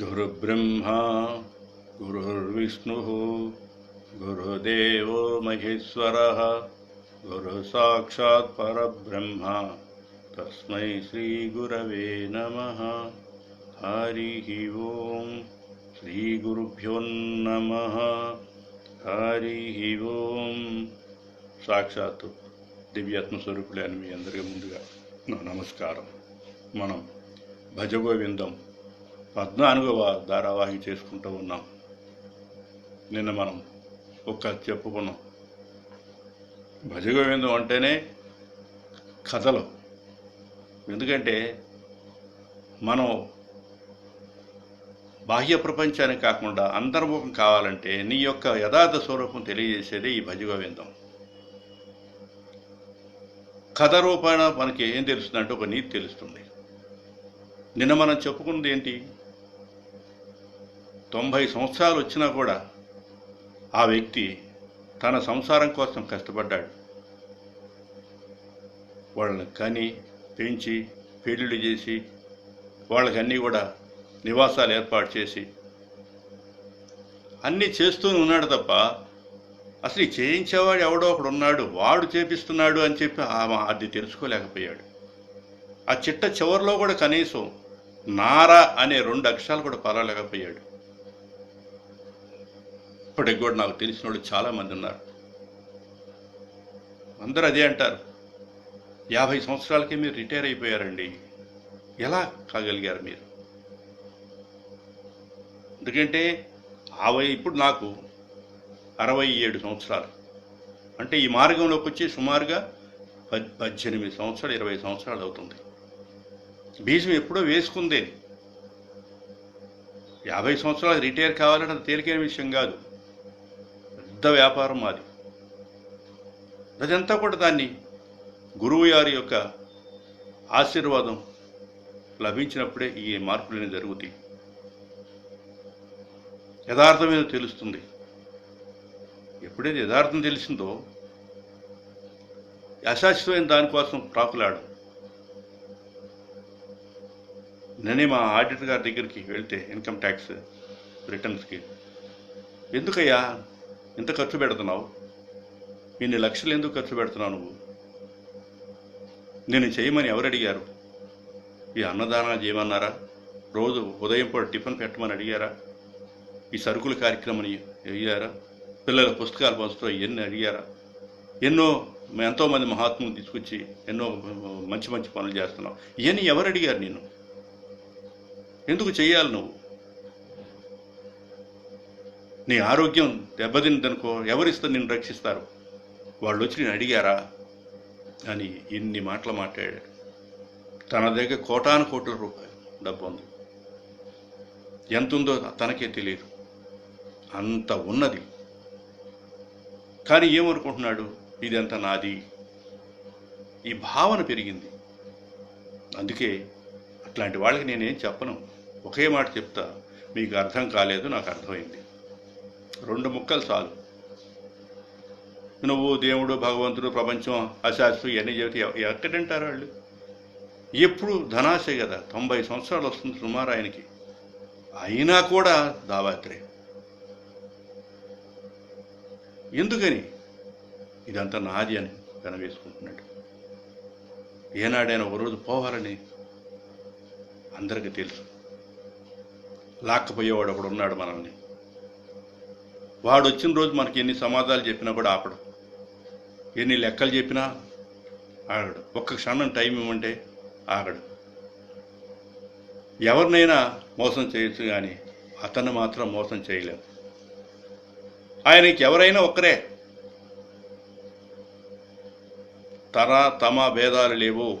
गुरुब्रह्मा गुरुर्विष्णुः गुरुदेवो महेश्वरः गुरुसाक्षात् परब्रह्म तस्मै श्रीगुरवे नमः हरिः ॐ श्रीगुरुभ्यो नमः హరిః ఓం సాక్షాత్తు దివ్యాత్మ స్వరూపులైన మీ అందరికీ ముందుగా నా నమస్కారం మనం భజగోవిందం పద్నాలుగవ ధారావాహి చేసుకుంటూ ఉన్నాం. నిన్న మనం ఒక చెప్పుకున్నాం. భజగోవిందం అంటేనే కథలు. ఎందుకంటే మనం బాహ్య ప్రపంచానికి కాకుండా అంతర్ముఖం కావాలంటే నీ యొక్క యథార్థ స్వరూపం తెలియజేసేది ఈ భజగోవిందం. కథ రూపాన మనకి ఏం తెలుస్తుందంటే ఒక నీతి తెలుస్తుంది. నిన్న మనం చెప్పుకున్నది ఏంటి? తొంభై సంవత్సరాలు వచ్చినా కూడా ఆ వ్యక్తి తన సంసారం కోసం కష్టపడ్డాడు. వాళ్ళని కని పెంచి పెళ్ళిళ్ళు చేసి వాళ్ళకన్నీ కూడా నివాసాలు ఏర్పాటు చేసి అన్నీ చేస్తూ ఉన్నాడు తప్ప అసలు ఈ చేయించేవాడు ఎవడో ఒకడు ఉన్నాడు వాడు చేపిస్తున్నాడు అని చెప్పి ఆమె అది తెలుసుకోలేకపోయాడు. ఆ చిట్ట చివరిలో కూడా కనీసం నారా అనే రెండు అక్షరాలు కూడా పలలేకపోయాడు ఇప్పటికి కూడా నాకు తెలిసిన వాళ్ళు చాలామంది ఉన్నారు. అందరూ అదే అంటారు. యాభై సంవత్సరాలకే మీరు రిటైర్ అయిపోయారండి. ఎలా కాగలిగారు మీరు? ఎందుకంటే ఆ ఇప్పుడు నాకు అరవై ఏడు సంవత్సరాలు. అంటే ఈ మార్గంలోకి వచ్చి సుమారుగా పద్ పద్దెనిమిది సంవత్సరాలు ఇరవై సంవత్సరాలు అవుతుంది. బీజం ఎప్పుడో వేసుకుందే. యాభై సంవత్సరాలు రిటైర్ కావాలంటే అది తేలికైన విషయం కాదు. పెద్ద వ్యాపారం మాది అదంతా కూడా దాన్ని గురువు గారి యొక్క ఆశీర్వాదం లభించినప్పుడే ఈ మార్పులన్నీ జరుగుతాయి. యథార్థం ఏదో తెలుస్తుంది. ఎప్పుడైతే యథార్థం తెలిసిందో అశాశ్వతమైన దానికోసం ప్రాకులాడు. నేనే మా ఆడిటర్ గారి దగ్గరికి వెళ్తే ఇన్కమ్ ట్యాక్స్ రిటర్న్స్కి. ఎందుకయ్యా? ఇంత ఖర్చు పెడుతున్నావు? ఇన్ని లక్షలు ఎందుకు ఖర్చు పెడుతున్నావు నువ్వు? నేను చేయమని ఎవరు అడిగారు? ఈ అన్నదానాలు చేయమన్నారా? రోజు ఉదయం పూట టిఫిన్ పెట్టమని అడిగారా? ఈ సరుకుల కార్యక్రమం అడిగారా? పిల్లల పుస్తకాలు పంచడం ఇవన్నీ అడిగారా? ఎన్నో ఎంతోమంది మహాత్ములు తీసుకొచ్చి ఎన్నో మంచి మంచి పనులు చేస్తున్నావు. ఇవన్నీ ఎవరు అడిగారు నేను ఎందుకు చేయాలి నువ్వు? నీ ఆరోగ్యం దెబ్బతిందనుకో ఎవరిస్తే నిన్ను రక్షిస్తారు? వాళ్ళు వచ్చి నేను అడిగారా? అని ఇన్ని మాటలు మాట్లాడాడు. తన దగ్గర కోటాను కోట్ల రూపాయలు డబ్బు ఉంది ఎంత ఉందో తనకే తెలియదు అంత ఉన్నది. కానీ ఏమనుకుంటున్నాడు? ఇదంతా నాది. ఈ భావన పెరిగింది. అందుకే అట్లాంటి వాళ్ళకి నేనేం చెప్పను. ఒకే మాట చెప్తా. మీకు అర్థం కాలేదు నాకు అర్థమైంది. రెండు ముక్కలు చాలు. నువ్వు దేవుడు భగవంతుడు ప్రపంచం అశాస్త్రు ఇవన్నీ చెబితే ఎక్కడంటారు వాళ్ళు? ఎప్పుడు ధనాశే కదా. తొంభై సంవత్సరాలు వస్తుంది సుమారు ఆయనకి. అయినా కూడా దావాత్రే. ఎందుకని? ఇదంతా నాది అని కనవేసుకుంటున్నాడు ఏనాడైనా ఒక రోజు పోవాలని అందరికీ తెలుసు. లాక్కపోయేవాడు ఒకడు ఉన్నాడు మనల్ని. వాడు వచ్చిన రోజు మనకి ఎన్ని సమాధాలు చెప్పినా కూడా ఆపడు. ఎన్ని లెక్కలు చెప్పినా ఆగడు. ఒక్క క్షణం టైం ఇవ్వమంటే ఆగడు. ఎవరినైనా మోసం చేయొచ్చు కానీ అతన్ని మాత్రం మోసం చేయలేం. ఆయనకి ఎవరైనా ఒక్కరే. తర తమ భేదాలు లేవు.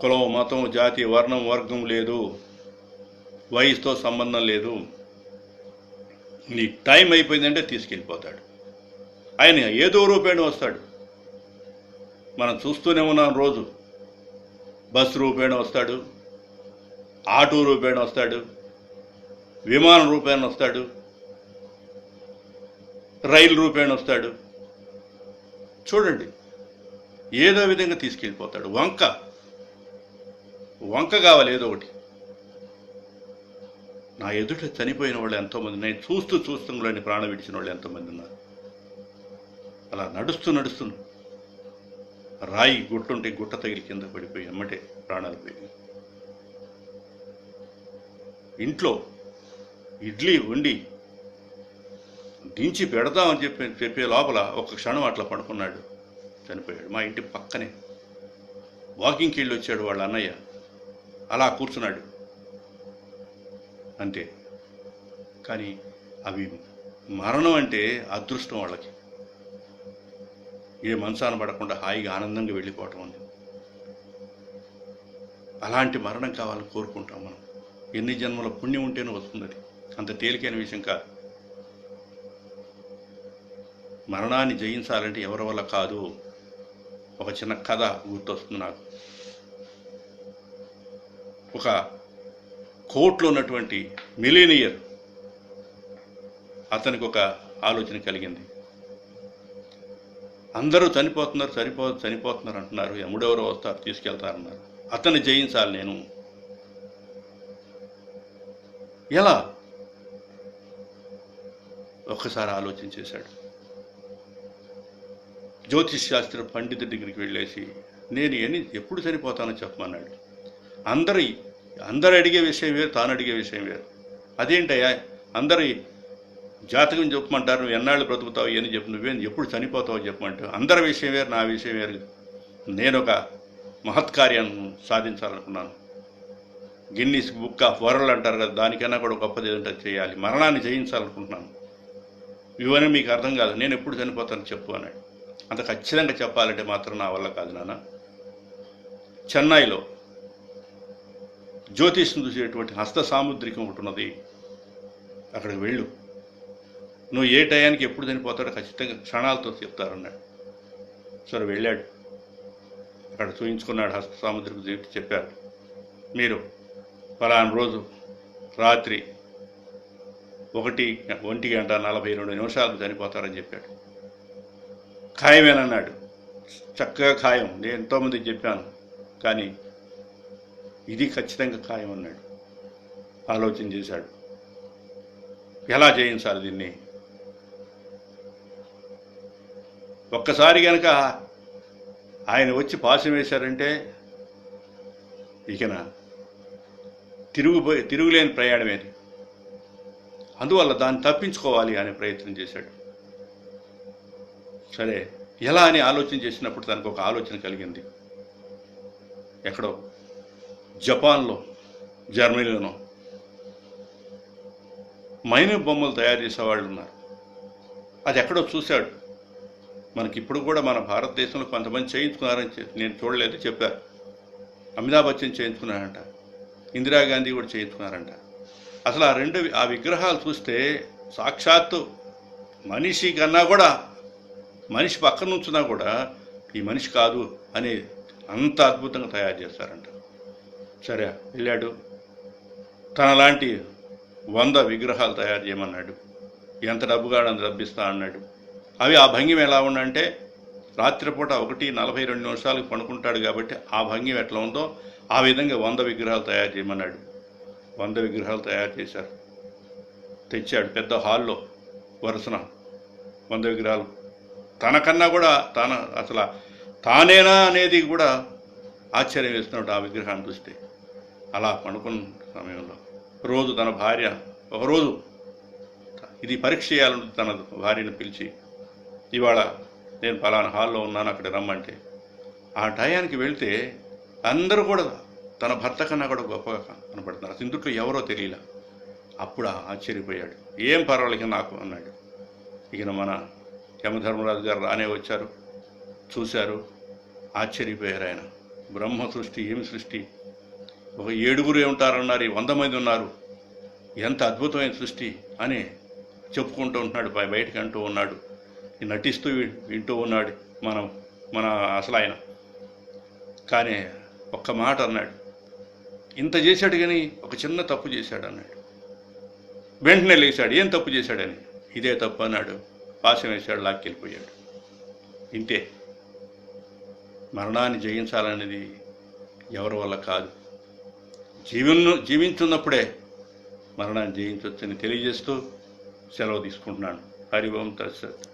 కులం మతం జాతి వర్ణం వర్గం లేదు. వయసుతో సంబంధం లేదు. నీ టైం అయిపోయిందంటే తీసుకెళ్ళిపోతాడు. ఆయన ఏదో రూపేణ వస్తాడు. మనం చూస్తూనే ఉన్నాం రోజు. బస్ రూపేణ వస్తాడు. ఆటో రూపేణ వస్తాడు. విమానం రూపేణ వస్తాడు. రైలు రూపేణ వస్తాడు. చూడండి ఏదో విధంగా తీసుకెళ్ళిపోతాడు. వంక. వంక కావాలి ఏదో ఒకటి. నా ఎదుట చనిపోయిన వాళ్ళు ఎంతోమంది నేను చూస్తూ చూస్తుండని ప్రాణం విడిచిన వాళ్ళు ఎంతోమంది ఉన్నారు. అలా నడుస్తూ నడుస్తూ రాయి గుట్టుంటే గుట్ట తగిలి కింద పడిపోయి అమ్మటే ప్రాణాలు పోయి ఇంట్లో ఇడ్లీ వండి దించి పెడదామని చెప్పి చెప్పే లోపల ఒక క్షణం అట్లా పడుకున్నాడు చనిపోయాడు. మా ఇంటి పక్కనే వాకింగ్కి వెళ్ళి వచ్చాడు వాళ్ళ అన్నయ్య. అలా కూర్చున్నాడు. అంతే. కానీ అవి మరణం అంటే అదృష్టం వాళ్ళకి. ఏ మనసాన పడకుండా హాయిగా ఆనందంగా వెళ్ళిపోవటం అని అలాంటి మరణం కావాలని కోరుకుంటాం మనం. ఎన్ని జన్మల పుణ్యం ఉంటేనే వస్తుంది అది అంత తేలికైన విషయం కాదు. మరణాన్ని జయించాలంటే ఎవరి వల్ల కాదు? ఒక చిన్న కథ గుర్తొస్తుంది నాకు. ఒక కోర్టులో ఉన్నటువంటి మిలీనియర్ అతనికి ఒక ఆలోచన కలిగింది. అందరూ చనిపోతున్నారు చనిపో చనిపోతున్నారు అంటున్నారు. ఎముడెవరో వస్తారు తీసుకెళ్తారన్నారు. అతన్ని జయించాలి నేను. ఎలా? ఒక్కసారి ఆలోచన చేశాడు. జ్యోతిష్ శాస్త్ర పండితుడి దగ్గరికి వెళ్ళేసి నేను ఎన్ని ఎప్పుడు చనిపోతానో చెప్పమన్నాడు. అందరి అందరు అడిగే విషయం వేరు తాను అడిగే విషయం వేరు. అదేంటయ్యా? అందరి జాతకం చెప్పమంటారు నువ్వు ఎన్నాళ్ళు బ్రతుకుతావు అని చెప్పు నువ్వేం ఎప్పుడు చనిపోతావో చెప్పమంటావు. అందరి విషయం వేరు నా విషయం వేరు. నేను ఒక మహత్కార్యాన్ని సాధించాలనుకున్నాను. గిన్నీస్ బుక్ ఆఫ్ వరల్డ్ అంటారు కదా దానికైనా కూడా గొప్పది ఏదంటే చేయాలి. మరణాన్ని జయించాలనుకుంటున్నాను. ఇవన్నీ మీకు అర్థం కాదు. నేను ఎప్పుడు చనిపోతాను చెప్పు అన్నాడు. అంత ఖచ్చితంగా చెప్పాలంటే మాత్రం నా వల్ల కాదు నాన్న. చెన్నైలో జ్యోతిష్ను చూసేటువంటి హస్త సాముద్రికం ఒకటి ఉన్నది. అక్కడికి వెళ్ళు. నువ్వు ఏ టయానికి ఎప్పుడు చనిపోతాడో ఖచ్చితంగా క్షణాలతో చెప్తారన్నాడు. సరే వెళ్ళాడు. అక్కడ చూయించుకున్నాడు హస్త సాముద్రిక చెప్పి చెప్పారు. మీరు ఫలానా రోజు రాత్రి ఒకటి ఒంటి గంట నలభై రెండు నిమిషాలు చనిపోతారని చెప్పాడు. ఖాయమేనన్నాడు. చక్కగా ఖాయం. నేను ఎంతోమందికి చెప్పాను. కానీ ఇది ఖచ్చితంగా ఖాయం అన్నాడు ఆలోచన చేశాడు. ఎలా చేయించాలి దీన్ని? ఒక్కసారి కనుక ఆయన వచ్చి పాశం వేశారంటే ఇకన? తిరుగుపోయి తిరుగులేని ప్రయాణమేది అందువల్ల దాన్ని తప్పించుకోవాలి అనే ప్రయత్నం చేశాడు. సరే ఎలా అని ఆలోచన చేసినప్పుడు తనకు ఒక ఆలోచన కలిగింది? ఎక్కడో జపాన్లో జర్మనీలోనో. మైనర్ బొమ్మలు తయారు చేసేవాళ్ళు ఉన్నారు. అది ఎక్కడో చూశాడు. మనకి ఇప్పుడు కూడా మన భారతదేశంలో కొంతమంది చేయించుకున్నారని నేను చూడలేదు చెప్పారు. అమితాబ్ బచ్చన్ చేయించుకున్నారంట. ఇందిరాగాంధీ కూడా చేయించుకున్నారంట. అసలు ఆ రెండు ఆ విగ్రహాలు చూస్తే సాక్షాత్తు మనిషి కన్నా కూడా మనిషి పక్కన నుంచున్నా కూడా ఈ మనిషి కాదు అని అంత అద్భుతంగా తయారు చేస్తారంట సరే వెళ్ళాడు. తనలాంటి వంద విగ్రహాలు తయారు చేయమన్నాడు. ఎంత డబ్బు కావాలని డబ్బిస్తా అన్నాడు. అవి ఆ భంగిం ఎలా ఉండంటే రాత్రిపూట ఒకటి నలభై రెండు నిమిషాలకు పడుకుంటాడు కాబట్టి ఆ భంగిం ఎట్లా ఉందో ఆ విధంగా వంద విగ్రహాలు తయారు చేయమన్నాడు. వంద విగ్రహాలు తయారు చేశారు. తెచ్చాడు పెద్ద హాల్లో వరుసన వంద విగ్రహాలు. తనకన్నా కూడా తన అసలు తానేనా అనేది కూడా ఆశ్చర్యం వేస్తున్నాడు ఆ విగ్రహాన్ని చూస్తే. అలా పడుకున్న సమయంలో రోజు తన భార్య ఒకరోజు ఇది పరీక్ష చేయాలని తన భార్యను పిలిచి ఇవాళ నేను పలానా హాల్లో ఉన్నాను అక్కడ రమ్మంటే. ఆ టయానికి వెళ్తే అందరూ కూడా తన భర్త కన్నా కూడా గొప్పగా కనపడుతున్నారు. అసలు ఎవరో తెలియలా. అప్పుడు ఆశ్చర్యపోయాడు. ఏం పర్వాలేదు నాకు అన్నాడు. ఇక మన యమధర్మరాజు గారు రానే వచ్చారు. చూశారు. ఆశ్చర్యపోయారు ఆయన. బ్రహ్మ సృష్టి ఏమి సృష్టి? ఒక ఏడుగురు ఉంటారన్నారు వంద మంది ఉన్నారు. ఎంత అద్భుతమైన సృష్టి అని చెప్పుకుంటూ ఉంటున్నాడు బయటకు అంటూ ఉన్నాడు. నటిస్తూ వి- వింటూ ఉన్నాడు మనం మన అసలు ఆయన. కానీ ఒక్క మాట అన్నాడు ఇంత చేశాడు కానీ ఒక చిన్న తప్పు చేశాడు అన్నాడు. వెంటనే లేచాడు ఏం తప్పు చేశాడని? ఇదే తప్పు అన్నాడు. పాశం వేశాడు లాక్కెళ్ళిపోయాడు. ఇంతే. మరణాన్ని జయించాలనేది ఎవరి వల్ల కాదు. జీవను జీవించున్నప్పుడే మరణాన్ని జయించవచ్చని తెలియజేస్తూ సెలవు తీసుకుంటున్నాను. హరి ఓం తత్సత్.